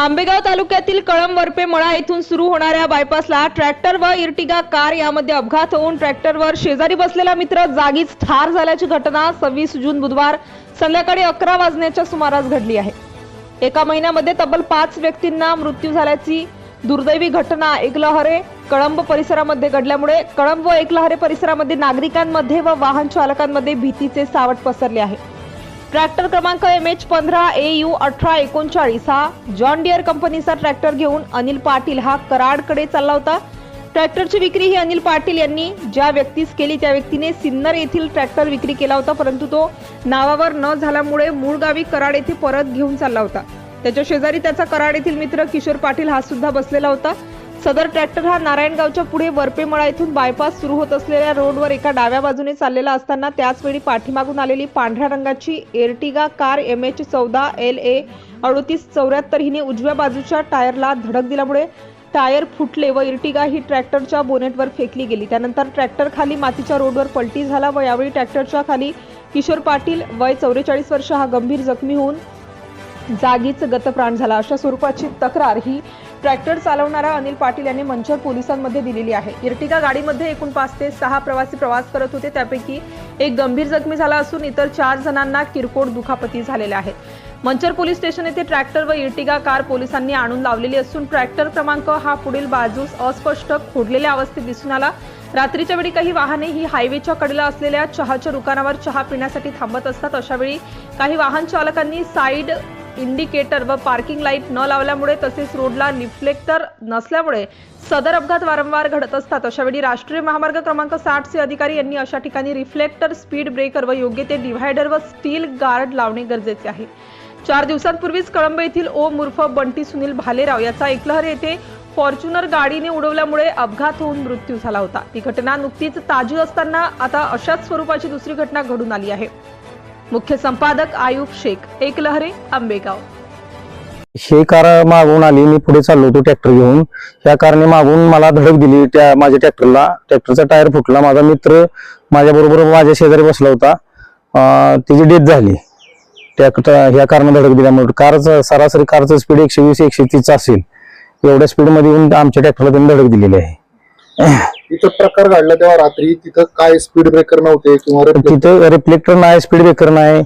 आंबेगाव तालुक्यातील कळंब मळा येथून सुरू होणाऱ्या बायपासला ट्रॅक्टर व इर्टिगा कार यामध्ये अपघात होऊन ट्रॅक्टरवर शेजारी बसलेला मित्र जागीच ठार झाल्याची घटना सव्वीस जून बुधवार संध्याकाळी अकरा वाजण्याच्या सुमारास घडली आहे. एका महिन्यामध्ये तब्बल पाच व्यक्तींना मृत्यू झाल्याची दुर्दैवी घटना एकलहरे कळंब परिसरामध्ये घडल्यामुळे कळंब व एकलहरे परिसरामध्ये नागरिकांमध्ये व वाहन चालकांमध्ये भीतीचे सावट पसरले आहे. ट्रॅक्टर क्रमांक एम एच पंधरा ए यू अठरा एकोणचाळीस हा. जॉन डिअर कंपनीचा ट्रॅक्टर घेऊन अनिल पाटील हा कराडकडे चालला होता. ट्रॅक्टरची विक्री ही अनिल पाटील यांनी ज्या व्यक्तीस केली त्या व्यक्तीने सिन्नर येथील ट्रॅक्टर विक्री केला होता परंतु तो नावावर न झाल्यामुळे मूळ गावी कराड येथे परत घेऊन चालला होता. त्याच्या शेजारी त्याचा कराड येथील मित्र किशोर पाटील हा सुद्धा बसलेला होता. सदर ट्रॅक्टर हा नारायणगावच्या पुढे वरपेमळा येथून बायपास सुरू होत असलेल्या रोडवर एका डाव्या बाजूने चाललेला असताना त्याचवेळी पाठीमागून आलेली पांढऱ्या रंगाची एर्टिगा कार एम एच चौदा एल ए अडोतीस चौऱ्याहत्तर हिने उजव्या बाजूच्या टायरला धडक दिल्यामुळे टायर फुटले व इर्टिगा ही ट्रॅक्टरच्या बोनेटवर फेकली गेली. त्यानंतर ट्रॅक्टर खाली मातीच्या रोडवर पलटी झाला व यावेळी ट्रॅक्टरच्या खाली किशोर पाटील वय चौवेचाळीस वर्ष हा गंभीर जखमी होऊन जागीच गतप्राण झाला. अशा स्वरूपाची तक्रार ही ट्रॅक्टर चालवणारा अनिल पाटील यांनी मंचर पोलिसांमध्ये दिलेली आहे. इर्टिगा गाडीमध्ये एकूण पाच ते सहा प्रवासी प्रवास करत होते. त्यापैकी एक गंभीर जखमी झाला असून इतर चार जणांना किरकोळ दुखापती झालेल्या आहेत. मंचर पोलीस स्टेशन येथे ट्रॅक्टर व इर्टिगा कार पोलिसांनी आणून लावलेली असून ट्रॅक्टर क्रमांक हा पुढील बाजूस अस्पष्ट खोडलेल्या अवस्थेत दिसून आला. रात्रीच्या वेळी काही वाहने ही हायवेच्या कडेला असलेल्या चहाच्या दुकानावर चहा पिण्यासाठी थांबत असतात. अशावेळी काही वाहन चालकांनी साईड इंडिकेटर व पार्किंग लाइट न लावल्यामुळे तसेच रोडला रिफ्लेक्टर नसल्यामुळे सदर अपघात वारंवार घडत असतात. अशावेळी राष्ट्रीय महामार्ग क्रमांक साठचे अधिकारी यांनी अशा ठिकाणी रिफ्लेक्टर स्पीड ब्रेकर व योग्य ते डिव्हायडर व स्टील गार्ड लावणे गरजेचे आहे. चार दिवसांपूर्वीच कळंब येथील ओ मुर्फ बंटी सुनील भालेराव याचा एकलहर येथे फॉर्च्युनर गाडीने उडवल्यामुळे अपघात होऊन मृत्यू झाला होता. ती घटना नुकतीच ताजी असताना आता अशाच स्वरूपाची दुसरी घटना घडून आली आहे. मुख्य संपादक आयुब शेख एकलहरे आंबेगाव. हे कार मागून आली मी पुढे चाललो होतो ट्रॅक्टर घेऊन. त्या कारने मागून मला धडक दिली त्या माझ्या ट्रॅक्टरला. ट्रॅक्टरचा टायर फुटला माझा मित्र माझ्या बरोबर माझ्या शेजारी बसला होता. त्याची डेथ झाली. ट्रॅक्टर ह्या कारणे धडक दिल्यामुळे कारचं सरासरी कारचं स्पीड एकशे वीस एकशे तीस असेल. एवढ्या स्पीडमध्ये येऊन आमच्या ट्रॅक्टरला त्यांनी धडक दिलेली आहे. तिथं प्रकार घडला तेव्हा रात्री तिथं काय स्पीड ब्रेकर नव्हते किंवा reflector- तिथं रिफ्लेक्टर नाही स्पीड ब्रेकर नाही.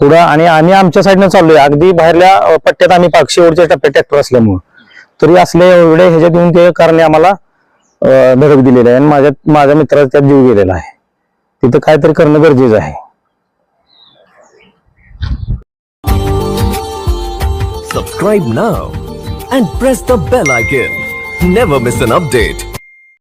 पुढं आणि आम्ही आमच्या साईडनं चाललोय. अगदी बाहेरल्या अं, पट्ट्यात आम्ही पाक शेवटच्या टप्प्यात ट्रॅक्टर असल्यामुळं. तरी असले एवढे ह्याच्यात येऊन ते कारणे आम्हाला अं, धडक दिलेली आहे आणि माझ्या माझ्या मित्राचा त्यात जीव गेलेला आहे. तिथं काहीतरी करणं गरजेचं आहे. Subscribe now and press the bell icon. Never miss an update.